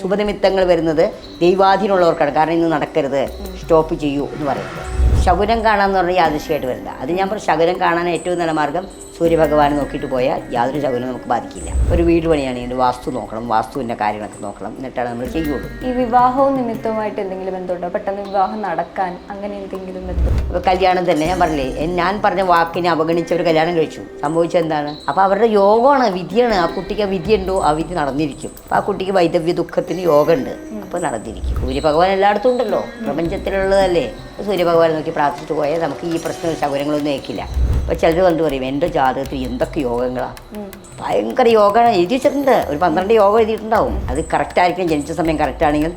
ശുഭനിമിത്തങ്ങൾ വരുന്നത് ദൈവാധീനമുള്ളവർക്കാണ്. കാരണം ഇന്ന് നടക്കരുത്. സ്റ്റോപ്പ് ചെയ്യൂ എന്ന് പറയുന്നത്. ശകുനം കാണാന്ന് പറഞ്ഞാൽ യാദൃശ്യമായിട്ട് വരില്ല. അത് ഞാൻ പറഞ്ഞു ശകുനം കാണാൻ ഏറ്റവും നല്ല മാർഗം സൂര്യഭഗവാനെ നോക്കിയിട്ട് പോയാൽ യാതൊരു ശകുനം നമുക്ക് ബാധിക്കില്ല. ഒരു വീട് പണിയാണെങ്കിൽ വാസ്തു നോക്കണം വാസ്തുവിന്റെ കാര്യങ്ങളൊക്കെ നോക്കണം എന്നിട്ടാണ് നമ്മൾ ചെയ്യുള്ളൂ. ഈ വിവാഹവും നിമിത്തമായിട്ട് എന്തെങ്കിലും ബന്ധമുണ്ടോ? പെട്ടെന്ന് വിവാഹം നടക്കാൻ അങ്ങനെ എന്തെങ്കിലും ബന്ധം? അപ്പോൾ കല്യാണം തന്നെ ഞാൻ പറഞ്ഞില്ലേ ഞാൻ പറഞ്ഞ വാക്കിനെ അവഗണിച്ച് ഒരു കല്യാണം കഴിച്ചു. സംഭവിച്ചത് എന്താണ്? അപ്പോൾ അവരുടെ യോഗമാണ് വിധിയാണ്. ആ കുട്ടിക്ക് ആ വിധിയുണ്ടോ ആ വിധി നടന്നിരിക്കും. അപ്പോൾ ആ കുട്ടിക്ക് വൈദവ്യ ദുഃഖത്തിന് യോഗമുണ്ട് അപ്പോൾ നടന്നിരിക്കും. സൂര്യഭഗവാൻ എല്ലായിടത്തും ഉണ്ടല്ലോ. പ്രപഞ്ചത്തിലുള്ളതല്ലേ. അപ്പോൾ സൂര്യഭഗവാനെ നോക്കി പ്രാർത്ഥിച്ചിട്ട് പോയാൽ നമുക്ക് ഈ പ്രശ്നം ശകുനങ്ങളൊന്നും ഏക്കില്ല അപ്പോൾ ചിലർ കണ്ടു പറയും എന്റെ ജാതകത്തിൽ എന്തൊക്കെ യോഗങ്ങളാണ് ഭയങ്കര യോഗമാണ് എഴുതി വെച്ചിട്ടുണ്ട് ഒരു പന്ത്രണ്ട് യോഗം എഴുതിയിട്ടുണ്ടാവും. അത് കറക്റ്റ് ആയിരിക്കും. ജനിച്ച സമയം കറക്റ്റ് ആണെങ്കിൽ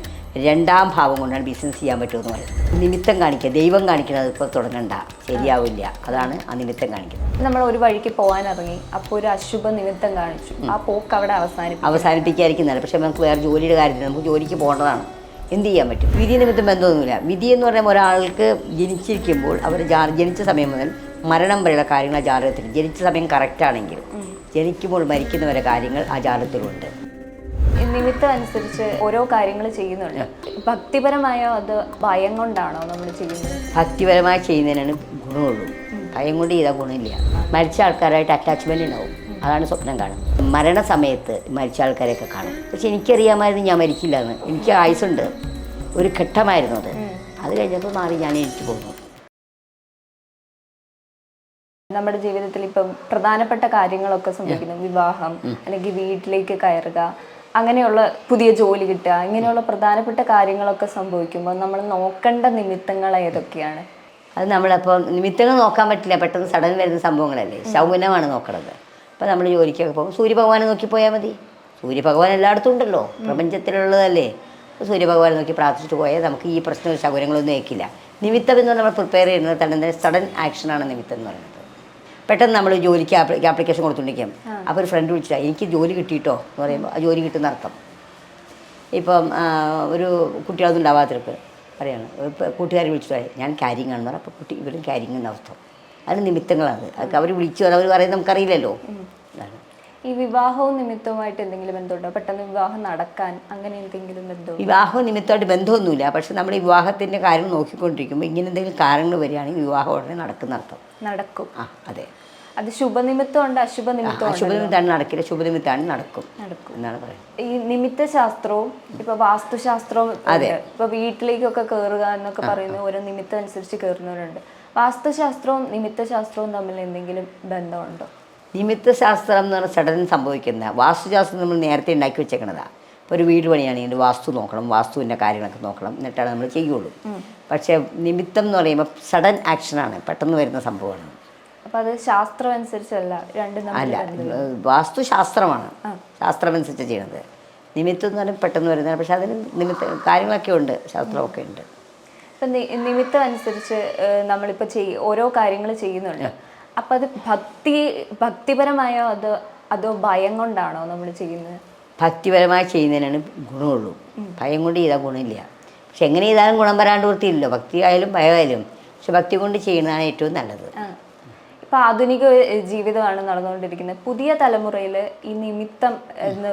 രണ്ടാം ഭാവം കൊണ്ടാണ് ബിസിനസ് ചെയ്യാൻ പറ്റുമെന്ന് പറയും. നിമിത്തം കാണിക്കുക ദൈവം കാണിക്കുന്നത് ഇപ്പോൾ തുടങ്ങണ്ട. ശരിയാവില്ല. അതാണ് ആ നിമിത്തം കാണിക്കുന്നത്. നമ്മൾ ഒരു വഴിക്ക് പോകാൻ ഇറങ്ങി അപ്പോൾ ഒരു അശുഭ നിമിത്തം കാണിച്ചു. ആ പോക്ക് അവിടെ അവസാനിപ്പിക്കും. അവസാനിപ്പിക്കായിരിക്കും നല്ല പക്ഷേ നമുക്ക് വേറെ ജോലിയുടെ കാര്യത്തിൽ നമുക്ക് ജോലിക്ക് പോകേണ്ടതാണ്. എന്ത് ചെയ്യാൻ പറ്റും? വിധി നിമിത്തം ബന്ധമൊന്നുമില്ല. വിധി എന്ന് പറയുമ്പോൾ ഒരാൾക്ക് ജനിച്ചിരിക്കുമ്പോൾ അവർ ജനിച്ച സമയം മുതൽ മരണം വരെയുള്ള കാര്യങ്ങൾ ആ ജാതകത്തിൽ ജനിച്ച സമയം കറക്റ്റ് ആണെങ്കിൽ ജനിക്കുമ്പോൾ മരിക്കുന്ന വരെ കാര്യങ്ങൾ ആ ജാതകത്തിലുണ്ട്. നിമിത്തം അനുസരിച്ച് ഓരോ കാര്യങ്ങൾ ചെയ്യുന്നുണ്ട്. ഭക്തിപരമായോ അത് ഭയം കൊണ്ടാണോ നമ്മൾ ചെയ്യുന്നത്? ഭക്തിപരമായി ചെയ്യുന്നതിനാണ് ഗുണമുള്ളൂ. ഭയം കൊണ്ട് ചെയ്താൽ ഗുണമില്ല. മരിച്ച ആൾക്കാരായിട്ട് അറ്റാച്ച്മെന്റ് ഉണ്ടാവും. അതാണ് സ്വപ്നം കാണുന്നത് മരണസമയത്ത് മരിച്ച ആൾക്കാരെയൊക്കെ കാണും. പക്ഷെ എനിക്കറിയാമായിരുന്നു ഞാൻ മരിക്കില്ല എന്ന്. എനിക്ക് ആയുസുണ്ട് ഒരു ഘട്ടമായിരുന്നു അത്. അത് കഴിഞ്ഞപ്പോൾ മാറി ഞാൻ എനിക്ക് പോകുന്നു. നമ്മുടെ ജീവിതത്തിൽ ഇപ്പം പ്രധാനപ്പെട്ട കാര്യങ്ങളൊക്കെ സംഭവിക്കുന്നു. വിവാഹം അല്ലെങ്കിൽ വീട്ടിലേക്ക് കയറുക അങ്ങനെയുള്ള പുതിയ ജോലി കിട്ടുക ഇങ്ങനെയുള്ള പ്രധാനപ്പെട്ട കാര്യങ്ങളൊക്കെ സംഭവിക്കുമ്പോൾ നമ്മൾ നോക്കേണ്ട നിമിത്തങ്ങൾ ഏതൊക്കെയാണ്? അത് നമ്മളപ്പോൾ നിമിത്തങ്ങൾ നോക്കാൻ പറ്റില്ല. പെട്ടെന്ന് സഡൻ വരുന്ന സംഭവങ്ങളല്ലേ? ശൗനമാണ് നോക്കണത്. അപ്പോൾ നമ്മൾ ജോലിക്കൊക്കെ പോകും. സൂര്യഭഗവാനെ നോക്കി പോയാൽ മതി. സൂര്യഭഗവാൻ എല്ലായിടത്തും ഉണ്ടല്ലോ. പ്രപഞ്ചത്തിലുള്ളതല്ലേ. അപ്പോൾ സൂര്യഭഗവാനെ നോക്കി പ്രാർത്ഥിച്ചിട്ട് പോയാൽ നമുക്ക് ഈ പ്രശ്നം ശകുനങ്ങളൊന്നും ഏക്കില്ല നിമിത്തം എന്ന് നമ്മൾ പ്രിപ്പയർ ചെയ്യുന്നത് തന്നെ സഡൻ ആക്ഷനാണ് നിമിത്തം എന്ന് പറയുന്നത്. പെട്ടെന്ന് നമ്മൾ ജോലിക്ക് ആപ്ലിക്കേഷൻ കൊടുത്തുകൊണ്ടിരിക്കും. അപ്പോൾ ഒരു ഫ്രണ്ട് വിളിച്ചാൽ എനിക്ക് ജോലി കിട്ടിയിട്ടോ? എന്ന് പറയുമ്പോൾ ആ ജോലി കിട്ടുന്ന അർത്ഥം. ഇപ്പം ഒരു കുട്ടികളൊന്നും ഉണ്ടാവാത്തവർക്ക് പറയാണ് ഇപ്പോൾ കൂട്ടുകാർ വിളിച്ചിട്ട് ഞാൻ ക്യാരിങ് ആണെന്ന് പറയാം അപ്പോൾ കുട്ടി ഇവരും ക്യാരിങ് എന്ന അർത്ഥം അത് നിമിത്തങ്ങളാണ്. അവർ വിളിച്ചു അവർ പറയുന്നത് നമുക്കറിയില്ലല്ലോ. ഈ വിവാഹവും നിമിത്തവുമായിട്ട് എന്തെങ്കിലും ബന്ധമുണ്ടോ? പെട്ടെന്ന് വിവാഹം നടക്കാൻ അങ്ങനെ എന്തെങ്കിലും ബന്ധം? വിവാഹവും നിമിത്തമായിട്ട് ബന്ധമൊന്നുമില്ല. പക്ഷെ നമ്മൾ ഈ വിവാഹത്തിന്റെ കാര്യം നോക്കിക്കൊണ്ടിരിക്കുമ്പോൾ ഇങ്ങനെ എന്തെങ്കിലും കാരണങ്ങൾ വരികയാണെങ്കിൽ വിവാഹം ഉടനെ നടക്കുന്ന അർത്ഥം. നടക്കും. ആ അതെ. അത് ശുഭനിമിത്തമുണ്ട് അശുഭ നിമിത്തം ഉണ്ട് ശുഭനിമിത്താണ് നടക്കില്ല. ശുഭനിമിത്താണ് നടക്കും നടക്കും. എന്നാണ് പറയുന്നത്. ഈ നിമിത്ത ശാസ്ത്രവും ഇപ്പൊ വാസ്തുശാസ്ത്രവും അതെ. ഇപ്പൊ വീട്ടിലേക്കൊക്കെ കയറുക എന്നൊക്കെ പറയുന്ന ഓരോ നിമിത്തം അനുസരിച്ച് കയറുന്നവരുണ്ട് വാസ്തുശാസ്ത്രവും നിമിത്ത ശാസ്ത്രവും തമ്മിൽ എന്തെങ്കിലും ബന്ധമുണ്ടോ? നിമിത്ത ശാസ്ത്രം എന്ന് പറഞ്ഞാൽ സഡൻ സംഭവിക്കുന്ന വാസ്തുശാസ്ത്രം നമ്മൾ നേരത്തെ ഉണ്ടാക്കി വെച്ചേക്കണതാണ് ഇപ്പോൾ ഒരു വീട് പണിയാണെങ്കിൽ വാസ്തു നോക്കണം വാസ്തുവിന്റെ കാര്യങ്ങളൊക്കെ നോക്കണം എന്നിട്ടാണ് നമ്മൾ ചെയ്യുള്ളൂ. പക്ഷേ നിമിത്തം എന്ന് പറയുമ്പോൾ സഡൻ ആക്ഷനാണ് പെട്ടെന്ന് വരുന്ന സംഭവമാണ്. അപ്പോൾ അത് ശാസ്ത്രം അനുസരിച്ചല്ല രണ്ടും അല്ല വാസ്തു ശാസ്ത്രമാണ് ശാസ്ത്രമനുസരിച്ച് ചെയ്യുന്നത് നിമിത്തം എന്ന് പറയുമ്പോൾ പെട്ടെന്ന് വരുന്നതാണ് പക്ഷേ അതിന് നിമിത്ത കാര്യങ്ങളൊക്കെ ഉണ്ട് ശാസ്ത്രമൊക്കെ ഉണ്ട്. ഇപ്പം നിമിത്തം അനുസരിച്ച് നമ്മളിപ്പോൾ നമ്മളിപ്പോ ചെയ് ഓരോ കാര്യങ്ങൾ ചെയ്യുന്നുണ്ട്. അപ്പൊ അത് ഭക്തി ഭക്തിപരമായോ അത് അതോ ഭയം കൊണ്ടാണോ നമ്മൾ ചെയ്യുന്നത്? ഭക്തിപരമായി ചെയ്യുന്നതിനാണ് ഗുണമുള്ളൂ. ഭയം കൊണ്ട് ചെയ്താൽ ഗുണമില്ല. പക്ഷെ എങ്ങനെ ചെയ്താലും ഗുണം വരാണ്ട് വൃത്തിയില്ലല്ലോ. ഭക്തി ആയാലും ഭയമായാലും. പക്ഷെ ഭക്തി കൊണ്ട് ചെയ്യുന്നതാണ് ഏറ്റവും നല്ലത്. ഇപ്പം ആധുനിക ജീവിതമാണ് നടന്നുകൊണ്ടിരിക്കുന്നത്. പുതിയ തലമുറയിൽ ഈ നിമിത്തം എന്ന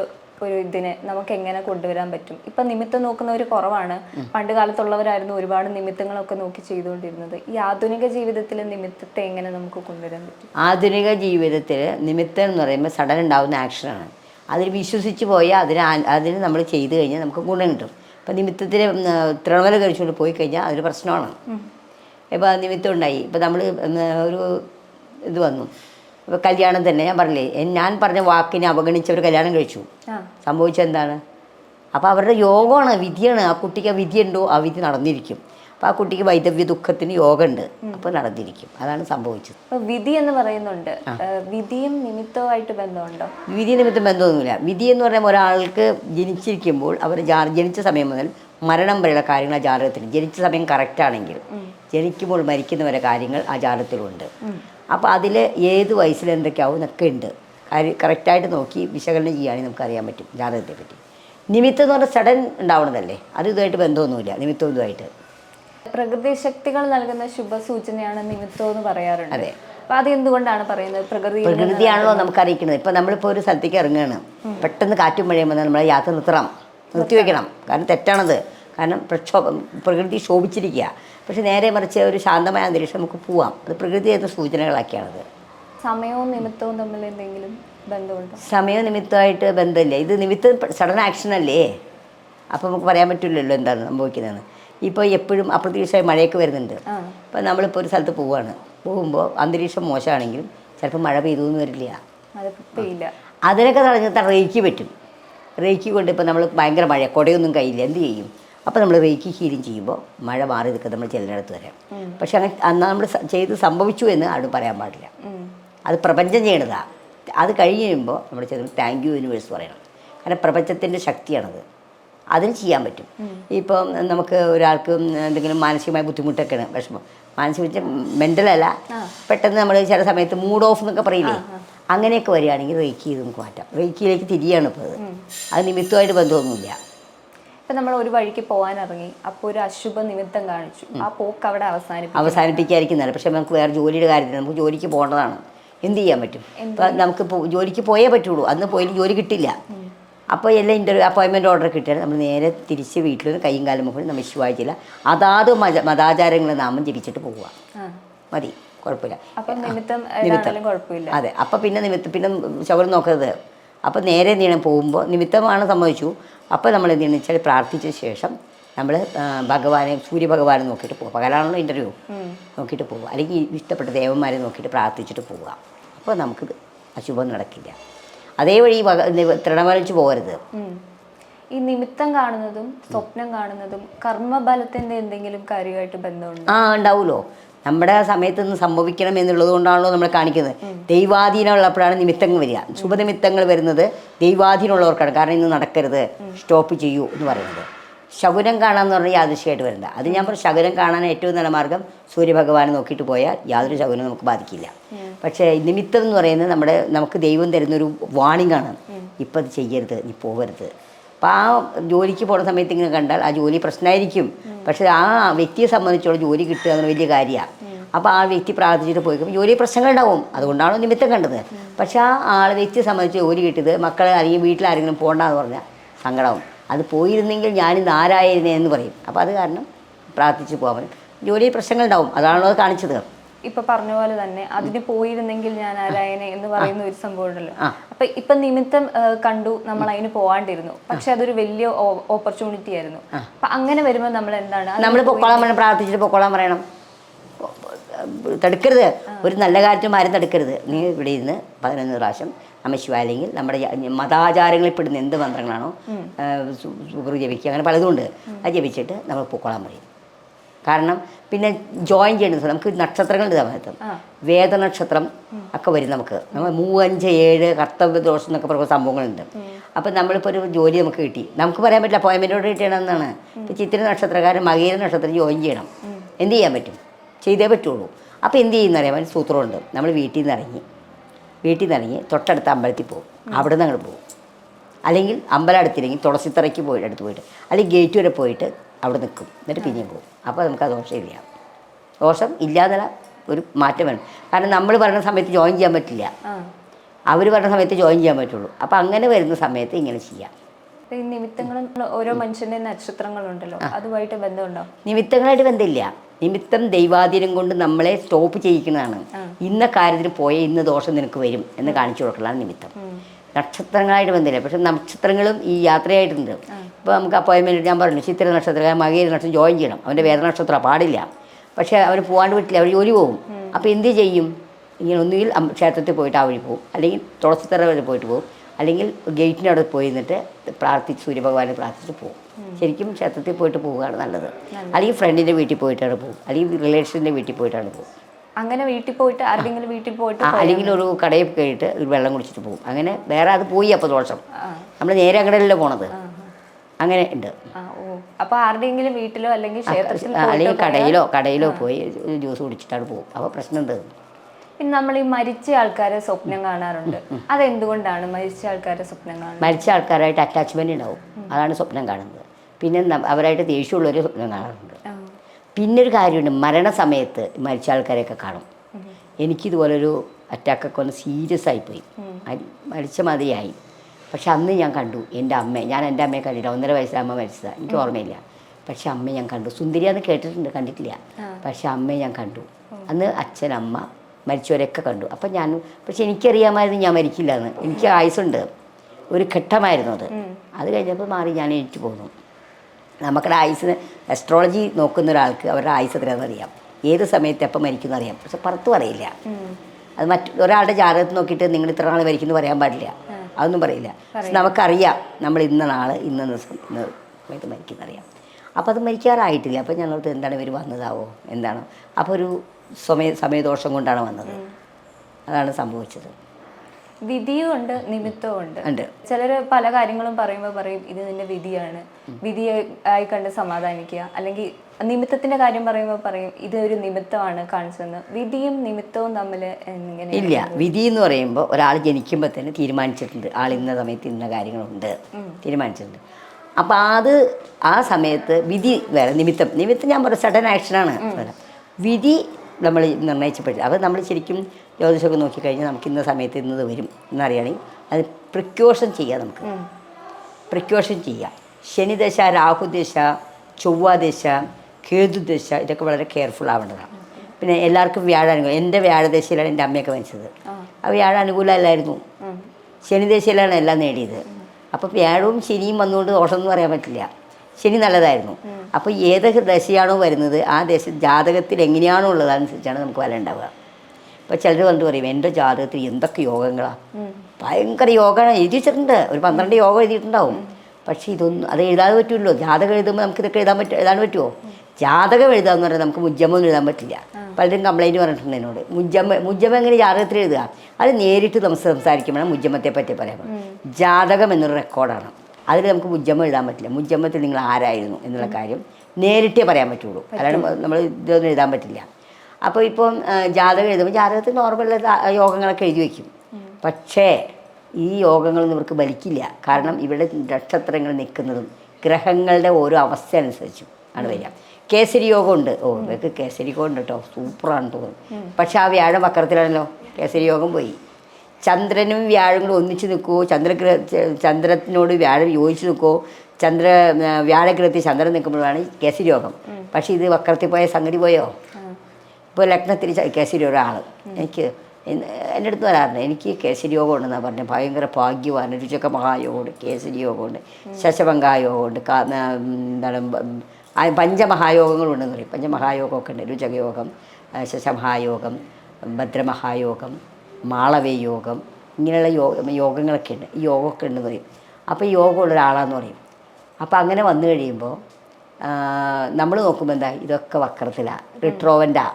ഒരു ഇതിനെ നമുക്ക് എങ്ങനെ കൊണ്ടുവരാൻ പറ്റും? ഇപ്പൊ നിമിത്തം നോക്കുന്നവർ കുറവാണ്. പണ്ട് കാലത്തുള്ളവരായിരുന്നു ഒരുപാട് നിമിത്തങ്ങളൊക്കെ നോക്കി ചെയ്തുകൊണ്ടിരുന്നത്. ഈ ആധുനിക ജീവിതത്തിലെ നിമിത്തത്തെ എങ്ങനെ നമുക്ക് കൊണ്ടുവരാൻ പറ്റും? ആധുനിക ജീവിതത്തിൽ നിമിത്തം എന്ന് പറയുമ്പോൾ സഡൻ ഉണ്ടാകുന്ന ആക്ഷനാണ് അതിൽ വിശ്വസിച്ച് പോയാൽ അതിന് അതിന് നമ്മൾ ചെയ്തു കഴിഞ്ഞാൽ നമുക്ക് ഗുണം കിട്ടും. ഇപ്പം നിമിത്തത്തിന് തൃണമല കഴിച്ചുകൊണ്ട് പോയി കഴിഞ്ഞാൽ അതൊരു പ്രശ്നമാണ്. ഇപ്പോൾ നിമിത്തം ഉണ്ടായി. ഇപ്പം നമ്മൾ ഒരു ഇത് വന്നു. കല്യാണം തന്നെ ഞാൻ പറഞ്ഞില്ലേ ഞാൻ പറഞ്ഞ വാക്കിനെ അവഗണിച്ച് അവർ കല്യാണം കഴിച്ചു. സംഭവിച്ചെന്താണ് അപ്പോൾ അവരുടെ യോഗമാണ് വിധിയാണ്. ആ കുട്ടിക്ക് ആ വിധിയുണ്ടോ? ആ വിധി നടന്നിരിക്കും. അപ്പോൾ ആ കുട്ടിക്ക് വൈദവ്യ ദുഃഖത്തിന് യോഗമുണ്ട് അപ്പോൾ നടന്നിരിക്കും. അതാണ് സംഭവിച്ചത്. വിധി എന്ന് പറയുന്നുണ്ട്. വിധിയും നിമിത്തവുമായിട്ട് ബന്ധമുണ്ടോ? വിധി നിമിത്തം ബന്ധമൊന്നുമില്ല. വിധി എന്ന് പറയുമ്പോൾ ഒരാൾക്ക് ജനിച്ചിരിക്കുമ്പോൾ അവർ ജനിച്ച സമയം മുതൽ മരണം വരെയുള്ള കാര്യങ്ങൾ ആ ജാതകത്തിൽ ജനിച്ച സമയം കറക്റ്റ് ആണെങ്കിൽ ജനിക്കുമ്പോൾ മരിക്കുന്ന വരെ കാര്യങ്ങൾ ആ ജാതകത്തിലുണ്ട്. അപ്പോൾ അതിൽ ഏത് വയസ്സിൽ എന്തൊക്കെയാവും എന്നൊക്കെ ഉണ്ട്. കാര്യം കറക്റ്റായിട്ട് നോക്കി വിശകലനം ചെയ്യുകയാണെങ്കിൽ നമുക്ക് അറിയാൻ പറ്റും ജാതകത്തെ പറ്റി. നിമിത്തം എന്ന് പറഞ്ഞാൽ സഡൻ ഉണ്ടാവണതല്ലേ? അത് ഇതുമായിട്ട് ബന്ധമൊന്നുമില്ല നിമിത്തം ഇതുമായിട്ട്. പ്രകൃതി ശക്തികൾ നൽകുന്ന ശുഭസൂചനയാണ് നിമിത്തം എന്ന് പറയാറുണ്ട്. അതെ. അപ്പോൾ അത് എന്തുകൊണ്ടാണ് പറയുന്നത് പ്രകൃതി പ്രകൃതിയാണല്ലോ നമുക്ക് അറിയിക്കുന്നത് ഇപ്പം നമ്മളിപ്പോൾ ഒരു സ്ഥലത്തേക്ക് ഇറങ്ങുകയാണ്. പെട്ടെന്ന് കാറ്റും മഴയും വന്നാൽ നമ്മളെ യാത്ര നിർത്തണം നിർത്തിവെക്കണം. കാരണം തെറ്റാണത്. കാരണം പ്രക്ഷോഭം പ്രകൃതി ശോഭിച്ചിരിക്കുക. പക്ഷെ നേരെ മറിച്ച് ഒരു ശാന്തമായ അന്തരീക്ഷം നമുക്ക് പോവാം. അത് പ്രകൃതി തരുന്ന സൂചനകളൊക്കെയാണത്. സമയവും നിമിത്തവും തമ്മിൽ എന്തെങ്കിലും ബന്ധമുണ്ടോ? സമയനിമിത്തമായിട്ട് ബന്ധമില്ല. ഇത് നിമിത്തം സഡൻ ആക്ഷൻ അല്ലേ? അപ്പോൾ നമുക്ക് പറയാൻ പറ്റില്ലല്ലോ എന്താണ് സംഭവിക്കുന്നതെന്ന്. ഇപ്പോൾ എപ്പോഴും അപ്രതീക്ഷിതമായി മഴയൊക്കെ വരുന്നുണ്ട്. അപ്പോൾ ഇപ്പം നമ്മളിപ്പോൾ ഒരു സ്ഥലത്ത് പോവുകയാണ് പോകുമ്പോൾ അന്തരീക്ഷം മോശമാണെങ്കിലും ചിലപ്പോൾ മഴ പെയ്തു എന്ന് വരില്ല അതിനൊക്കെ തടഞ്ഞാൽ റേക്ക് പറ്റും. റേക്ക് കൊണ്ട് ഇപ്പോൾ നമ്മൾ ഭയങ്കര മഴ കുടയൊന്നും കയ്യില്ല. എന്ത് ചെയ്യും? അപ്പോൾ നമ്മൾ വെയ്ക്ക് ഹീലിംഗ് ചെയ്യുമ്പോൾ മഴ മാറി നിൽക്കുന്നത് നമ്മൾ ചിലരിടത്ത് വരാം. പക്ഷെ അങ്ങനെ അന്ന് നമ്മൾ ചെയ്ത് സംഭവിച്ചു എന്ന് ആരും പറയാൻ പാടില്ല. അത് പ്രപഞ്ചം ചെയ്യണതാണ് അത് കഴിഞ്ഞ് കഴിയുമ്പോൾ നമ്മൾ ചെന്ന് താങ്ക് യു യൂണിവേഴ്സ് പറയണം. കാരണം പ്രപഞ്ചത്തിന്റെ ശക്തിയാണത്. അതിന് ചെയ്യാൻ പറ്റും. ഇപ്പം നമുക്ക് ഒരാൾക്ക് എന്തെങ്കിലും മാനസികമായ ബുദ്ധിമുട്ടൊക്കെയാണ് വിഷമം. മാനസിക മെന്റലല്ല പെട്ടെന്ന് നമ്മൾ ചില സമയത്ത് മൂഡ് ഓഫ് എന്നൊക്കെ പറയില്ലേ? അങ്ങനെയൊക്കെ വരികയാണെങ്കിൽ റേക്കി ചെയ്ത് നമുക്ക് മാറ്റാം. റേക്കിയിലേക്ക് തിരിയാണ് ഇപ്പോൾ അത്. അത് നിമിത്തമായിട്ട് ബന്ധമൊന്നുമില്ല. ഇപ്പൊ നമ്മൾ ഒരു വഴിക്ക് പോകാൻ ഇറങ്ങി. അപ്പോൾ ഒരു അശുഭ നിമിത്തം കാണിച്ചു. ആ പോക്ക് അവിടെ അവസാനിപ്പിക്കും. അവസാനിപ്പിക്കാതിരിക്കും പക്ഷെ നമുക്ക് വേറെ ജോലിയുടെ കാര്യത്തിൽ നമുക്ക് ജോലിക്ക് പോകേണ്ടതാണ്. എന്ത് ചെയ്യാൻ പറ്റും? ഇപ്പം നമുക്ക് ജോലിക്ക് പോയേ പറ്റുള്ളൂ. അന്ന് പോയി ജോലി കിട്ടില്ല. അപ്പോൾ എല്ലാം ഇന്റർവ്യൂ അപ്പോയിൻമെന്റ് ഓർഡർ കിട്ടിയാൽ നമ്മൾ നേരെ തിരിച്ച് വീട്ടിൽ നിന്ന് കൈയും കാലും മുകളിൽ നമ്മൾ വിശ്വാസിച്ചില്ല അതാത് മത മതാചാരങ്ങൾ നാമം ജപിച്ചിട്ട് പോവുക. മതി. കുഴപ്പമില്ല. അപ്പം നിമിത്തം അതെ. അപ്പം പിന്നെ നിമിത്തം പിന്നെ ശവരം നോക്കരുത്. അപ്പം നേരെ നീണം പോകുമ്പോൾ നിമിത്തമാണ് സംഭവിച്ചു അപ്പോൾ നമ്മൾ എന്ത് വെച്ചാൽ പ്രാർത്ഥിച്ച ശേഷം നമ്മൾ ഭഗവാനെ സൂര്യഭഗവാനെ നോക്കിയിട്ട് പോകുക പകലാണല്ലോ ഇന്റർവ്യൂ നോക്കിയിട്ട് പോവുക. അല്ലെങ്കിൽ ഇഷ്ടപ്പെട്ട ദേവന്മാരെ നോക്കിയിട്ട് പ്രാർത്ഥിച്ചിട്ട് പോവുക. അപ്പോൾ നമുക്ക് അശുഭം നടക്കില്ല. അതേവഴി ഭഗ തൃണവലിച്ച് പോകരുത്. ഈ നിമിത്തം കാണുന്നതും സ്വപ്നം കാണുന്നതും കർമ്മബലത്തിന്റെ എന്തെങ്കിലും കാര്യമായിട്ട് ബന്ധമുണ്ട്? ആ ഉണ്ടാവുമല്ലോ. നമ്മുടെ സമയത്ത് നിന്ന് സംഭവിക്കണം എന്നുള്ളത് കൊണ്ടാണല്ലോ നമ്മൾ കാണിക്കുന്നത്. ദൈവാധീനം ഉള്ളപ്പോഴാണ് നിമിത്തങ്ങൾ വരിക. ശുഭനിമിത്തങ്ങൾ വരുന്നത് ദൈവാധീനമുള്ളവർക്കാണ്. കാരണം ഇന്ന് നടക്കരുത്. സ്റ്റോപ്പ് ചെയ്യൂ എന്ന് പറയുന്നത്. ശകുനം കാണാമെന്ന് പറഞ്ഞാൽ യാദൃശ്യമായിട്ട് വരുന്നത് അത് ഞാൻ പറഞ്ഞു ശകുനം കാണാൻ ഏറ്റവും നല്ല മാർഗം സൂര്യഭഗവാനെ നോക്കിയിട്ട് പോയാൽ യാതൊരു ശകുനം നമുക്ക് ബാധിക്കില്ല. പക്ഷേ നിമിത്തം എന്ന് പറയുന്നത് നമ്മുടെ നമുക്ക് ദൈവം തരുന്നൊരു വാണിംഗ് ആണ്. ഇപ്പം അത് ചെയ്യരുത് നീ പോകരുത് അപ്പോൾ ആ ജോലിക്ക് പോകുന്ന സമയത്ത് ഇങ്ങനെ കണ്ടാൽ ആ ജോലി പ്രശ്നമായിരിക്കും പക്ഷേ ആ വ്യക്തിയെ സംബന്ധിച്ചോളം ജോലി കിട്ടുക എന്ന വലിയ കാര്യമാണ് അപ്പോൾ ആ വ്യക്തി പ്രാർത്ഥിച്ചിട്ട് പോയി ജോലി പ്രശ്നങ്ങളുണ്ടാവും. അതുകൊണ്ടാണ് നിമിത്തം കണ്ടത്. പക്ഷേ ആ ആൾ വ്യക്തിയെ സംബന്ധിച്ച് ജോലി കിട്ടിയത് മക്കളെ അല്ലെങ്കിൽ വീട്ടിലാരെങ്കിലും പോകണ്ടെന്ന് പറഞ്ഞാൽ സങ്കടവും അത് പോയിരുന്നെങ്കിൽ ഞാനിന്ന് ആരായിരുന്നേ എന്ന് പറയും. അപ്പോൾ അത് കാരണം പ്രാർത്ഥിച്ച് പോകാൻ പറ്റും. ജോലി പ്രശ്നങ്ങളുണ്ടാവും. അതാണല്ലോ അത് കാണിച്ചത്. ഇപ്പൊ പറഞ്ഞ പോലെ തന്നെ അതിന് പോയിരുന്നെങ്കിൽ ഞാൻ ആരായനെ എന്ന് പറയുന്ന ഒരു സംഭവം ഉണ്ടല്ലോ. അപ്പൊ ഇപ്പൊ നിമിത്തം കണ്ടു നമ്മൾ അതിന് പോവാണ്ടിരുന്നു. പക്ഷെ അതൊരു വലിയ ഓപ്പർച്യൂണിറ്റി ആയിരുന്നു. അപ്പൊ അങ്ങനെ വരുമ്പോൾ നമ്മൾ എന്താണ്? നമ്മൾ പൊക്കോളാൻ പറയണം പ്രാർത്ഥിച്ചിട്ട് പൊക്കോളാൻ പറയണം. തടുക്കരുത്. ഒരു നല്ല കാര്യത്തിനും ആരും തടുക്കരുത്. നീ ഇവിടെ ഇരുന്ന് പതിനൊന്ന് പ്രാവശ്യം നമ്മൾ അല്ലെങ്കിൽ നമ്മുടെ മതാചാരങ്ങളിൽ പെടുന്ന എന്ത് മന്ത്രങ്ങളാണോ സുഖർ ജപിക്കുക. അങ്ങനെ പലതും ഉണ്ട്. അത് ജപിച്ചിട്ട് നമ്മൾ പൊക്കോളാൻ പറയും. കാരണം പിന്നെ ജോയിൻ ചെയ്യേണ്ടത് നമുക്ക് നക്ഷത്രങ്ങളുടെ സമയത്ത്. വേദനക്ഷത്രം ഒക്കെ വരും നമുക്ക്. നമ്മൾ മൂവഞ്ച് ഏഴ് കർത്തവ്യ ദോഷം എന്നൊക്കെ പറയുന്ന സംഭവങ്ങളുണ്ട്. അപ്പം നമ്മളിപ്പോൾ ഒരു ജോലി നമുക്ക് കിട്ടി. നമുക്ക് പറയാൻ പറ്റില്ല അപ്പോയിൻമെന്റോട് കിട്ടണമെന്നാണ് ഇപ്പോൾ ചിത്ര നക്ഷത്രക്കാരൻ മകീര നക്ഷത്രം ജോയിൻ ചെയ്യണം. എന്ത് ചെയ്യാൻ പറ്റും? ചെയ്തേ പറ്റുള്ളൂ. അപ്പോൾ എന്ത് ചെയ്യുന്നറിയാം? അതിന് സൂത്രമുണ്ട്. നമ്മൾ വീട്ടിൽ നിന്ന് ഇറങ്ങി. വീട്ടിൽ നിന്ന് ഇറങ്ങി തൊട്ടടുത്ത അമ്പലത്തിൽ പോകും. അവിടെ നിന്ന് അങ്ങോട്ട് പോകും. അല്ലെങ്കിൽ അമ്പലം അടുത്തില്ലെങ്കിൽ തുളസിത്തറയ്ക്ക് പോയിട്ട് അടുത്ത് പോയിട്ട്. അല്ലെങ്കിൽ ഗേറ്റ് വരെ പോയിട്ട് അവിടെ നിൽക്കും. എന്നിട്ട് പിന്നെയും പോകും. അപ്പോൾ നമുക്ക് ആ ദോഷം ഇല്ല. ദോഷം ഇല്ലാതെ ഒരു മാറ്റം വേണം. കാരണം നമ്മൾ പറയുന്ന സമയത്ത് ജോയിൻ ചെയ്യാൻ പറ്റില്ല. അവർ പറഞ്ഞ സമയത്ത് ജോയിൻ ചെയ്യാൻ പറ്റുള്ളൂ. അപ്പം അങ്ങനെ വരുന്ന സമയത്ത് ഇങ്ങനെ ചെയ്യാം. ഈ നിമിത്തങ്ങളും ഓരോ മനുഷ്യന്റെ നക്ഷത്രങ്ങളുണ്ടല്ലോ. അതുമായിട്ട് ബന്ധമുണ്ടോ? നിമിത്തങ്ങളായിട്ട് ബന്ധമില്ല. നിമിത്തം ദൈവാധീനം കൊണ്ട് നമ്മളെ സ്റ്റോപ്പ് ചെയ്യിക്കുന്നതാണ്. ഇന്ന കാര്യത്തിന് പോയ ഇന്ന് ദോഷം നിനക്ക് വരും എന്ന് കാണിച്ചു കൊടുക്കലാണ് നിമിത്തം. നക്ഷത്രങ്ങളായിട്ട് ബന്ധമില്ല. പക്ഷെ നക്ഷത്രങ്ങളും ഈ യാത്രയായിട്ടുണ്ട്. ഇപ്പോൾ നമുക്ക് അപ്പോയിൻമെന്റ് ഞാൻ പറഞ്ഞു ചിത്ര നക്ഷത്രക്കാരൻ മകേര നക്ഷത്രം ജോയിൻ ചെയ്യണം. അവന്റെ വേദന നക്ഷത്രം പാടില്ല. പക്ഷേ അവന് പോകാണ്ട് പറ്റില്ല അവർ ജോലി പോകും. അപ്പോൾ എന്ത് ചെയ്യും? ഇങ്ങനെ ഒന്നുകിൽ ക്ഷേത്രത്തിൽ പോയിട്ട് ആ വഴി പോകും. അല്ലെങ്കിൽ തുളസിത്തറ വരെ പോയിട്ട് പോകും. അല്ലെങ്കിൽ ഗേറ്റിന്റെ അവിടെ പോയി നിന്നിട്ട് പ്രാർത്ഥിച്ച് സൂര്യഭഗവാനെ പ്രാർത്ഥിച്ച് പോകും. ശരിക്കും ക്ഷേത്രത്തിൽ പോയിട്ട് പോവുകയാണ് നല്ലത്. അല്ലെങ്കിൽ ഫ്രണ്ടിന്റെ വീട്ടിൽ പോയിട്ടാണ് പോകും. അല്ലെങ്കിൽ റിലേഷന്റെ വീട്ടിൽ പോയിട്ടാണ് പോകും. അങ്ങനെ വീട്ടിൽ പോയിട്ട് ആരുടെങ്കിലും വീട്ടിൽ പോയിട്ട് ആ, അല്ലെങ്കിൽ ഒരു കടയിൽ കയറിയിട്ട് ഒരു വെള്ളം കുടിച്ചിട്ട് പോകും. അങ്ങനെ വേറെ അത് പോയി അപ്പോൾ ദോഷം. നമ്മൾ നേരെ അങ്ങടെയല്ലേ പോണത്. അങ്ങനെ ഉണ്ട്. ആ ഓ. അപ്പൊ ആരുടെയെങ്കിലും വീട്ടിലോ അല്ലെങ്കിൽ ക്ഷേത്രത്തിൽ ആ, അല്ലെങ്കിൽ കടയിലോ കടയിലോ പോയി ജ്യൂസ് കുടിച്ചിട്ടാണ് പോകും. അപ്പോൾ പ്രശ്നം എന്ത് പിന്നെ നമ്മൾ ഈ മരിച്ച ആൾക്കാരെ സ്വപ്നം കാണാറുണ്ട്. അതെന്തുകൊണ്ടാണ് മരിച്ച ആൾക്കാരെ സ്വപ്നം കാണുന്നത്? മരിച്ച ആൾക്കാരായിട്ട് അറ്റാച്ച്മെന്റ് ഉണ്ടാവും. അതാണ് സ്വപ്നം കാണുന്നത്. പിന്നെ ന- അവരായിട്ട് ദേഷ്യമുള്ളവർ സ്വപ്നം കാണാറുണ്ട്. പിന്നെ ഒരു കാര്യമുണ്ട്. മരണസമയത്ത് മരിച്ച ആൾക്കാരെയൊക്കെ കാണും. എനിക്കിതുപോലൊരു അറ്റാക്കൊക്കെ ഒന്ന് സീരിയസ് ആയിപ്പോയി. മരി- മരിച്ച മതിയായി പക്ഷെ അന്ന് ഞാൻ കണ്ടു എന്റെ അമ്മ ഞാൻ എന്റെ അമ്മയെ കണ്ടില്ല ഒന്നര വയസ്സിൽ അമ്മ മരിച്ചതാണ് എനിക്ക് ഓർമ്മയില്ല. പക്ഷെ അമ്മയെ ഞാൻ കണ്ടു. സുന്ദരിയാന്ന് കേട്ടിട്ടുണ്ട്. കണ്ടിട്ടില്ല. പക്ഷെ അമ്മയെ ഞാൻ കണ്ടു. അന്ന് അച്ഛൻ അമ്മ മരിച്ചവരൊക്കെ കണ്ടു. അപ്പം ഞാൻ പക്ഷെ എനിക്കറിയാമായിരുന്നു ഞാൻ മരിക്കില്ല എന്ന് എനിക്ക് ആയുസുണ്ട് ഒരു ഘട്ടമായിരുന്നു അത്. അത് കഴിഞ്ഞപ്പോൾ മാറി ഞാൻ എനിക്ക് പോന്നു. നമുക്കുടെ ആയുസ് അസ്ട്രോളജി നോക്കുന്ന ഒരാൾക്ക് അവരുടെ ആയുസ് എത്രയാണെന്ന് അറിയാം. ഏത് സമയത്ത് എപ്പോൾ മരിക്കുന്നു അറിയാം. പക്ഷെ പുറത്ത് പറയില്ല അത് മറ്റു ഒരാളുടെ ജാതകത്തിൽ നോക്കിയിട്ട് നിങ്ങൾ ഇത്ര നാൾ മരിക്കുന്നു പറയാൻ പാടില്ല. അതൊന്നും പറയില്ല. പക്ഷെ നമുക്കറിയാം നമ്മൾ ഇന്ന നാൾ ഇന്ന ദിവസം സമയത്ത് സമയത്ത് മരിക്കുന്നറിയാം അപ്പോൾ അത് മരിക്കാറായിട്ടില്ല. അപ്പോൾ ഞങ്ങൾക്ക് എന്താണ് ഇവർ വന്നതാവോ? എന്താണ്? അപ്പോൾ ഒരു സമയ സമയദോഷം കൊണ്ടാണ് വന്നത്. അതാണ് സംഭവിച്ചത്. വിധിയും ഉണ്ട് നിമിത്തവും ഉണ്ട്. ചിലർ ചിലര് പല കാര്യങ്ങളും പറയുമ്പോൾ പറയും ഇത് നിന്റെ വിധിയാണ്. വിധി ആയി കണ്ട് സമാധാനിക്കുക. അല്ലെങ്കിൽ നിമിത്തത്തിന്റെ കാര്യം പറയുമ്പോൾ പറയും ഇത് ഒരു നിമിത്തമാണ് കാണിച്ചതെന്ന്. വിധിയും നിമിത്തവും തമ്മിൽ എങ്ങനെ ഇല്ല. വിധി എന്ന് പറയുമ്പോൾ ഒരാൾ ജനിക്കുമ്പോൾ തന്നെ തീരുമാനിച്ചിട്ടുണ്ട്. ആൾ ഇന്ന സമയത്ത് ഇന്ന കാര്യങ്ങളുണ്ട്. തീരുമാനിച്ചിട്ടുണ്ട്. അപ്പോൾ അത് ആ സമയത്ത് വിധി വേറെ നിമിത്തം. നിമിത്തം ഞാൻ പറയും സഡൻ ആക്ഷനാണ് വിധി നമ്മൾ നിർണയിച്ചപ്പെട്ടില്ല അപ്പോൾ നമ്മൾ ശരിക്കും ജ്യോതിഷമൊക്കെ നോക്കിക്കഴിഞ്ഞാൽ നമുക്ക് ഇന്ന സമയത്ത് ഇന്നത് വരും എന്നറിയണമെങ്കിൽ അത് പ്രിക്കോഷൻ ചെയ്യാം നമുക്ക്. പ്രിക്കോഷൻ ചെയ്യുക. ശനിദശ രാഹുദശ ചൊവ്വാദശ കേതുദശ ഇതൊക്കെ വളരെ കെയർഫുൾ ആവേണ്ടതാണ്. പിന്നെ എല്ലാവർക്കും വ്യാഴാനുകൂലം എന്റെ വ്യാഴദശയിലാണ് എന്റെ അമ്മയൊക്കെ മരിച്ചത്. ആ. വ്യാഴ അനുകൂലമല്ലായിരുന്നു ശനിദശയിലാണ് എല്ലാം നേടിയത്. അപ്പോൾ വ്യാഴവും ശനിയും വന്നുകൊണ്ട് ദോഷം എന്ന് പറയാൻ പറ്റില്ല. ശനി നല്ലതായിരുന്നു. അപ്പോൾ ഏത് ദശയാണോ വരുന്നത് ആ ദശ ജാതകത്തിൽ എങ്ങനെയാണോ ഉള്ളത് അതനുസരിച്ചാണ് നമുക്ക് ഫലം ഉണ്ടാവുക. ഇപ്പോൾ ചിലർ വന്നിട്ട് പറയും എന്റെ ജാതകത്തിൽ എന്തൊക്കെ യോഗങ്ങളാണ് ഭയങ്കര യോഗമാണ്. എഴുതി വെച്ചിട്ടുണ്ട് ഒരു പന്ത്രണ്ട് യോഗം എഴുതിയിട്ടുണ്ടാവും. പക്ഷേ ഇതൊന്നും അത് എഴുതാതെ പറ്റുമല്ലോ ജാതകം എഴുതുമ്പോൾ നമുക്ക് ഇതൊക്കെ എഴുതാൻ പറ്റും എഴുതാൻ പറ്റുമോ? ജാതകം എഴുതാന്ന് പറഞ്ഞാൽ നമുക്ക് മുജ്ജമൊന്നും എഴുതാൻ പറ്റില്ല. പലരും കംപ്ലൈന്റ് പറഞ്ഞിട്ടുണ്ട് എന്നോട്. മുജ്ജമ്മ മുജ്ജമ്മ എങ്ങനെ ജാതകത്തിൽ എഴുതുക? അത് നേരിട്ട് നമുക്ക് സംസാരിക്കുമ്പോഴാണ് മുജ്ജമ്മത്തെ പറ്റി. പറയാം ജാതകം എന്നൊരു റെക്കോർഡാണ് അതിൽ നമുക്ക് മുജ്ജമ്മ എഴുതാൻ പറ്റില്ല. മുജ്ജമ്മത്തിൽ നിങ്ങൾ ആരായിരുന്നു എന്നുള്ള കാര്യം നേരിട്ടേ പറയാൻ പറ്റുള്ളൂ. അല്ലാണ്ട് നമ്മൾ ഇതൊന്നും എഴുതാൻ പറ്റില്ല. അപ്പോൾ ഇപ്പം ജാതകം എഴുതുമ്പോൾ ജാതകത്തിൽ നോർമൽ യോഗങ്ങളൊക്കെ എഴുതി വയ്ക്കും. പക്ഷേ ഈ യോഗങ്ങളൊന്നും ഇവർക്ക് വലിക്കില്ല കാരണം ഇവിടെ നക്ഷത്രങ്ങൾ നിൽക്കുന്നതും ഗ്രഹങ്ങളുടെ ഓരോ അവസ്ഥ അനുസരിച്ചും ആണ് വരിക. കേസരി യോഗം ഉണ്ട്. ഓ ഇവർക്ക് കേസരി യോഗം ഉണ്ട് കേട്ടോ. സൂപ്പറാണ് തോന്നുന്നു. പക്ഷേ ആ വ്യാഴം വക്രത്തിലാണല്ലോ കേസരി യോഗം പോയി. ചന്ദ്രനും വ്യാഴം കൂടെ ഒന്നിച്ച് നിൽക്കുമോ ചന്ദ്രഗ്രഹ ചന്ദ്രത്തിനോട് വ്യാഴം യോജിച്ച് നിൽക്കുമോ ചന്ദ്ര വ്യാഴഗ്രഹത്തിൽ ചന്ദ്രൻ നിൽക്കുമ്പോഴാണ് കേസി രോഗം. പക്ഷേ ഇത് വക്രത്തിൽ പോയ സംഗതി പോയോ? ഇപ്പോൾ ലഗ്നത്തിൽ കേസി ഒരാൾ. എനിക്ക് എൻ- എന്റെ അടുത്ത് വരാറുണ്ട് എനിക്ക് കേസരി യോഗം ഉണ്ടെന്നാണ് പറഞ്ഞത്. ഭയങ്കര ഭാഗ്യമാണ് രുചക മഹായോഗമുണ്ട്. കേസരി യോഗമുണ്ട്. ശശഭംഗായോഗമുണ്ട് എന്താണ് പഞ്ചമഹായോഗങ്ങളുണ്ടെന്ന് പറയും. പഞ്ചമഹായോഗമൊക്കെ ഉണ്ട്. രുചകയോഗം ശശമഹായോഗം ഭദ്രമഹായോഗം മാളവേ യോഗം ഇങ്ങനെയുള്ള യോഗ യോഗങ്ങളൊക്കെ ഉണ്ട്. ഈ യോഗമൊക്കെ ഉണ്ടെന്ന് പറയും. അപ്പോൾ യോഗമുള്ള ഒരാളാന്ന് പറയും. അപ്പോൾ അങ്ങനെ വന്നു കഴിയുമ്പോൾ നമ്മൾ നോക്കുമ്പോൾ എന്താ? ഇതൊക്കെ വക്രത്തിലാണ് റിട്രോവന്റാ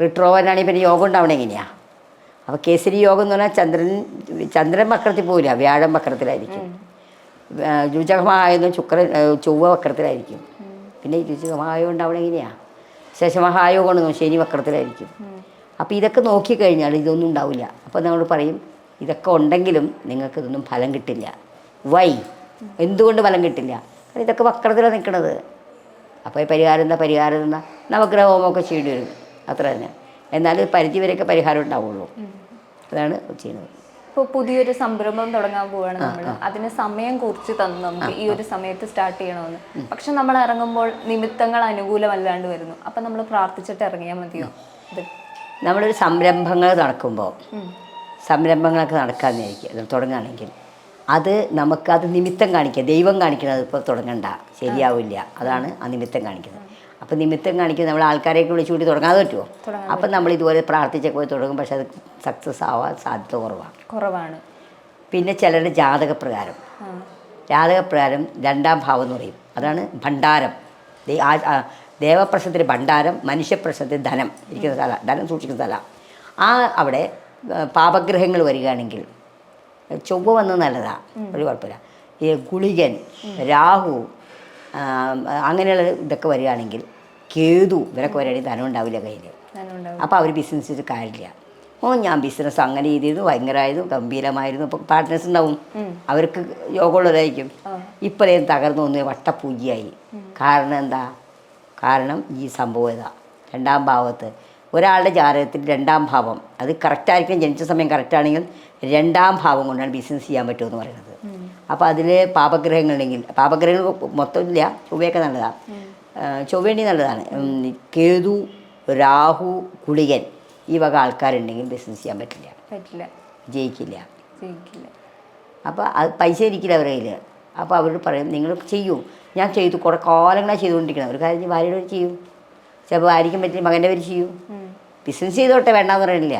റിട്രോവന്റാണെങ്കിൽ പിന്നെ യോഗം ഉണ്ടാവണം എങ്ങനെയാ? അപ്പോൾ കേസരി യോഗം എന്ന് പറഞ്ഞാൽ ചന്ദ്രൻ ചന്ദ്രൻ വക്രത്തിൽ പോവില്ല. വ്യാഴം വക്രത്തിലായിരിക്കും. രുചകമായെന്ന് ശുക്ര ചൊവ്വ വക്രത്തിലായിരിക്കും. പിന്നെ ഈ രുചകമായോ ഉണ്ടാവണം എങ്ങനെയാ ശശമഹായോഗമാണ് ശനി വക്രത്തിലായിരിക്കും. അപ്പോൾ ഇതൊക്കെ നോക്കി കഴിഞ്ഞാൽ ഇതൊന്നും ഉണ്ടാവില്ല. അപ്പോൾ നമ്മൾ പറയും ഇതൊക്കെ ഉണ്ടെങ്കിലും നിങ്ങൾക്ക് ഇതൊന്നും ഫലം കിട്ടില്ല. വൈ? എന്തുകൊണ്ട് ഫലം കിട്ടില്ല? കാരണം ഇതൊക്കെ വക്രത്തിലാണ് നിൽക്കുന്നത് അപ്പോൾ ഈ പരിഹാരം എന്താ? പരിഹാരം എന്താ? നവഗ്രഹോമൊക്കെ ചെയ്യേണ്ടി വരും. അത്ര തന്നെ. എന്നാലും പരിധി വരെയൊക്കെ പരിഹാരം ഉണ്ടാവുള്ളൂ. അതാണ് ചെയ്യുന്നത്. ഇപ്പോൾ പുതിയൊരു സംരംഭം തുടങ്ങാൻ പോവുകയാണ് നമ്മൾ അതിന് സമയം കുറിച്ച് തന്നു നമുക്ക് ഈ ഒരു സമയത്ത് സ്റ്റാർട്ട് ചെയ്യണമെന്ന്. പക്ഷെ നമ്മൾ ഇറങ്ങുമ്പോൾ നിമിത്തങ്ങൾ അനുകൂലമല്ലാണ്ട് വരുന്നു. അപ്പം നമ്മൾ പ്രാർത്ഥിച്ചിട്ട് ഇറങ്ങിയാൽ മതിയോ? ഇത് നമ്മളൊരു സംരംഭങ്ങൾ നടക്കുമ്പോൾ സംരംഭങ്ങളൊക്കെ നടക്കാമെന്നായിരിക്കും അത് തുടങ്ങുകയാണെങ്കിൽ അത് നമുക്കത് നിമിത്തം കാണിക്കുക. ദൈവം കാണിക്കണം അതിപ്പോൾ തുടങ്ങണ്ട. ശരിയാവില്ല. അതാണ് ആ നിമിത്തം കാണിക്കുന്നത്. അപ്പം നിമിത്തം കാണിക്കുന്നത് നമ്മൾ ആൾക്കാരെയൊക്കെ വിളിച്ചു കൂടി തുടങ്ങാതെ പറ്റുമോ? അപ്പം നമ്മൾ ഇതുപോലെ പ്രാർത്ഥിച്ചൊക്കെ പോയി തുടങ്ങും. പക്ഷെ അത് സക്സസ് ആവാൻ സാധ്യത കുറവാണ്. കുറവാണ്. പിന്നെ ചിലരുടെ ജാതകപ്രകാരം. ജാതകപ്രകാരം രണ്ടാം ഭാവം എന്ന് പറയും. അതാണ് ഭണ്ഡാരം. ദേ- ആ- ആ ഭണ്ഡാരം മനുഷ്യപ്രശ്നത്തിന് ധനം ഇരിക്കുന്ന സ്ഥല ധനം സൂക്ഷിക്കുന്ന സ്ഥല. ആ അവിടെ പാപഗ്രഹങ്ങൾ വരികയാണെങ്കിൽ ചൊവ്വ വന്നത് നല്ലതാണ് ഒരു കുഴപ്പമില്ല. ഈ ഗുളികൻ രാഹു അങ്ങനെയുള്ള ഇതൊക്കെ വരികയാണെങ്കിൽ കേതു ഇവരൊക്കെ വരികയാണെങ്കിൽ ധനം ഉണ്ടാവില്ല കയ്യിൽ അപ്പോൾ അവർ ബിസിനസ് ചെയ്ത് കാര്യമില്ല. ഓ ഞാൻ ബിസിനസ് അങ്ങനെ ചെയ്തിരുന്നു ഭയങ്കരമായിരുന്നു ഗംഭീരമായിരുന്നു അപ്പോൾ പാർട്ട്നേഴ്സ് ഉണ്ടാവും. അവർക്ക് യോഗമുള്ളവരായിരിക്കും. ഇപ്പോഴേ തകർന്നു ഒന്ന് വട്ടപ്പൂജിയായി. കാരണം എന്താ? കാരണം ഈ സംഭവം ഇതാ. രണ്ടാം ഭാവത്ത്. ഒരാളുടെ ജാതകത്തിൽ രണ്ടാം ഭാവം. അത് കറക്റ്റായിരിക്കും ജനിച്ച സമയം കറക്റ്റാണെങ്കിൽ രണ്ടാം ഭാവം കൊണ്ടാണ് ബിസിനസ് ചെയ്യാൻ പറ്റുമെന്ന് പറയുന്നത്. അപ്പോൾ അതിൽ പാപഗ്രഹങ്ങളുണ്ടെങ്കിൽ പാപഗ്രഹങ്ങൾ മൊത്തം ഇല്ല ചൊവ്വയൊക്കെ നല്ലതാണ് ചൊവ്വേണ്ടി നല്ലതാണ്. കേതു രാഹു കുളികൻ ഈ വക ആൾക്കാരുണ്ടെങ്കിൽ ബിസിനസ് ചെയ്യാൻ പറ്റില്ല. പറ്റില്ല. ജയിക്കില്ല. ജയിക്കില്ല. അപ്പോൾ അത് പൈസ ഇരിക്കില്ല അവരുടെ കയ്യിൽ അപ്പോൾ അവർ പറയും നിങ്ങൾ ചെയ്യൂ. ഞാൻ ചെയ്തു. കുറെ കാലങ്ങളാണ് ചെയ്തുകൊണ്ടിരിക്കണം. ഒരു കാര്യം ഭാര്യയുടെ പേര് ചെയ്യും. ചിലപ്പോൾ ഭാര്യയ്ക്കും പറ്റില്ല മകന്റെ പേര് ചെയ്യും. ബിസിനസ് ചെയ്തോട്ടെ വേണ്ടാന്ന് പറയുന്നില്ല.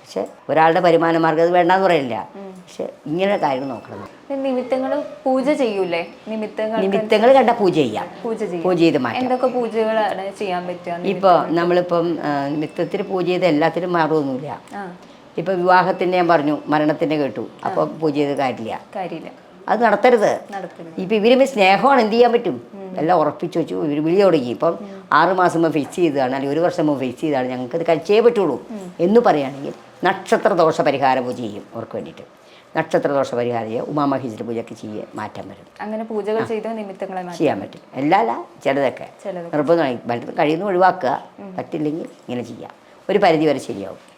പക്ഷെ ഒരാളുടെ വരുമാന മാർഗം അത് വേണ്ടാന്ന് പറയുന്നില്ല. പക്ഷെ ഇങ്ങനെ കാര്യങ്ങൾ നോക്കണം. നിമിത്തങ്ങൾ പൂജ ചെയ്യൂലേ നിമിത്തങ്ങൾ നിമിത്തങ്ങൾ കണ്ട പൂജ ചെയ്യാം. പൂജ പൂജ ചെയ്ത് മാറ്റാം. എന്തൊക്കെ പൂജകളാണ് ചെയ്യാൻ പറ്റുക ഇപ്പോൾ നമ്മളിപ്പം നിമിത്തത്തിന് പൂജ ചെയ്ത് എല്ലാത്തിനും മാറുമൊന്നുമില്ല ഇപ്പൊ വിവാഹത്തിന്റെ ഞാൻ പറഞ്ഞു മരണത്തിന്റെ കേട്ടു. അപ്പൊ പൂജ ചെയ്ത് കാര്യമില്ല. കാര്യമില്ല. അത് നടത്തരുത്. ഇപ്പൊ ഇവർ സ്നേഹമാണ് എന്ത് ചെയ്യാൻ പറ്റും? എല്ലാം ഉറപ്പിച്ചു വെച്ചു. ഇവർ വിളി തുടങ്ങി. ഇപ്പം ആറുമാസം മുമ്പ് ഫിക്സ് ചെയ്തതാണ്. അല്ലെങ്കിൽ ഒരു വർഷം മുമ്പ് ഫിക്സ് ചെയ്തതാണ്. ഞങ്ങൾക്ക് ഇത് കഴിച്ചേ പറ്റുള്ളൂ. എന്ന് പറയുകയാണെങ്കിൽ നക്ഷത്ര ദോഷ പരിഹാര പൂജ ചെയ്യും അവർക്ക് വേണ്ടിയിട്ട്. നക്ഷത്ര ദോഷ പരിഹാരം ചെയ്യുക. ഉമാമഹീശ്വര പൂജയൊക്കെ ചെയ്യുക മാറ്റം വരും അങ്ങനെ പൂജകൾ ചെയ്ത നിമിത്തങ്ങളെ ചെയ്യാൻ പറ്റും. എല്ലാ അല്ല ചിലതൊക്കെ. ചിലത് നിർബന്ധമായി. കഴിയുന്ന ഒഴിവാക്കുക. പറ്റില്ലെങ്കിൽ ഇങ്ങനെ ചെയ്യാം. ഒരു പരിധി വരെ ശരിയാവും.